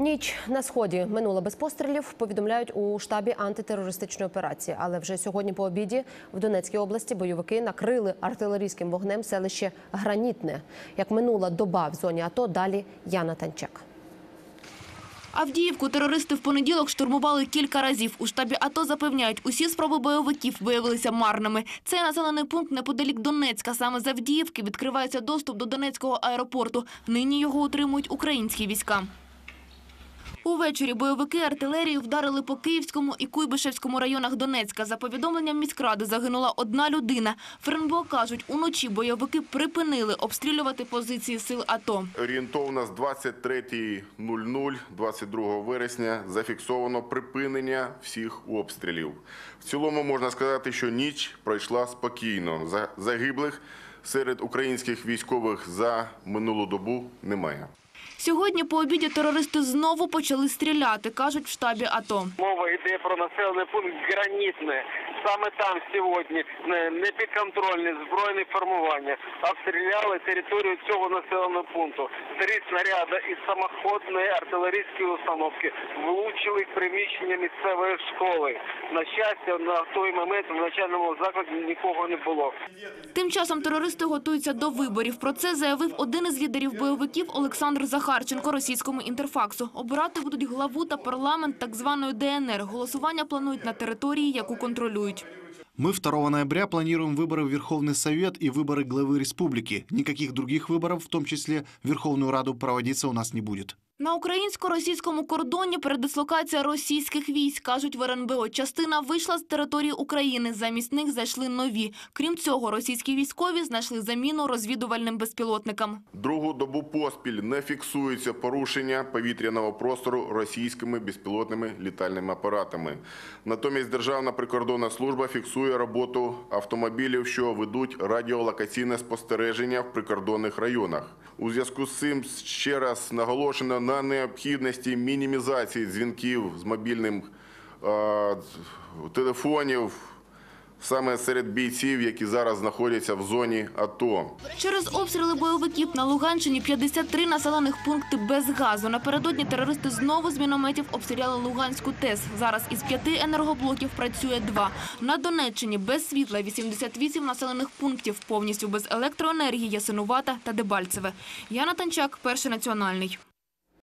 Ніч на сході минула без пострілів. Повідомляють у штабі антитерористичної операції. Але вже сьогодні по обіді в Донецькій області бойовики накрили артилерійським вогнем селище Гранітне. Як минула доба в зоні АТО, далі Яна Танчак. Авдіївку терористи в понеділок штурмували кілька разів. У штабі АТО запевняють, усі спроби бойовиків виявилися марними. Цей населений пункт неподалік Донецька. Саме з Авдіївки відкривається доступ до Донецького аеропорту. Нині його утримують українські війська. Увечері бойовики артилерією вдарили по Київському і Куйбишевському районах Донецька. За повідомленням міськради загинула одна людина. В РНБО кажуть, уночі бойовики припинили обстрілювати позиції сил АТО. Орієнтовно з 23.00 22 вересня зафіксовано припинення всіх обстрілів. В цілому можна сказати, що ніч пройшла спокійно. За- Загиблих серед українських військових за минулу добу немає. Сьогодні по обіді терористи знову почали стріляти, кажуть в штабі АТО. Мова йде про населений пункт Гранітне. Саме там сьогодні не- непідконтрольні збройні формування обстріляли територію цього населеного пункту. Три снаряди із самоходної артилерійської установки влучили приміщення місцевої школи. На щастя, на той момент в навчальному закладі нікого не було. Тим часом терористи готуються до виборів. Про це заявив один із лідерів бойовиків Олександр Захарченко російському інтерфаксу. Обирати будуть главу та парламент так званої ДНР. Голосування планують на території, яку контролюють Мы 2 ноября планируем выборы в Верховный Совет и выборы главы республики. Никаких других выборов, в том числе в Верховную Раду, проводиться у нас не будет. На українсько-російському кордоні передислокація російських військ, кажуть в РНБО. Частина вийшла з території України, замість них зайшли нові. Крім цього, російські військові знайшли заміну розвідувальним безпілотникам. Другу добу поспіль не фіксується порушення повітряного простору російськими безпілотними літальними апаратами. Натомість Державна прикордонна служба фіксує роботу автомобілів, що ведуть радіолокаційне спостереження в прикордонних районах. У зв'язку з цим ще раз наголошено на необхідності мінімізації дзвінків з мобільним е, телефонів саме серед бійців, які зараз знаходяться в зоні АТО. Через обстріли бойовиків на Луганщині 53 населених пункти без газу. Напередодні терористи знову з мінометів обстріляли Луганську ТЕС. Зараз із п'яти енергоблоків працює два. На Донеччині без світла 88 населених пунктів, повністю без електроенергії Ясинувата та Дебальцеве. Яна Танчак, Перший національний.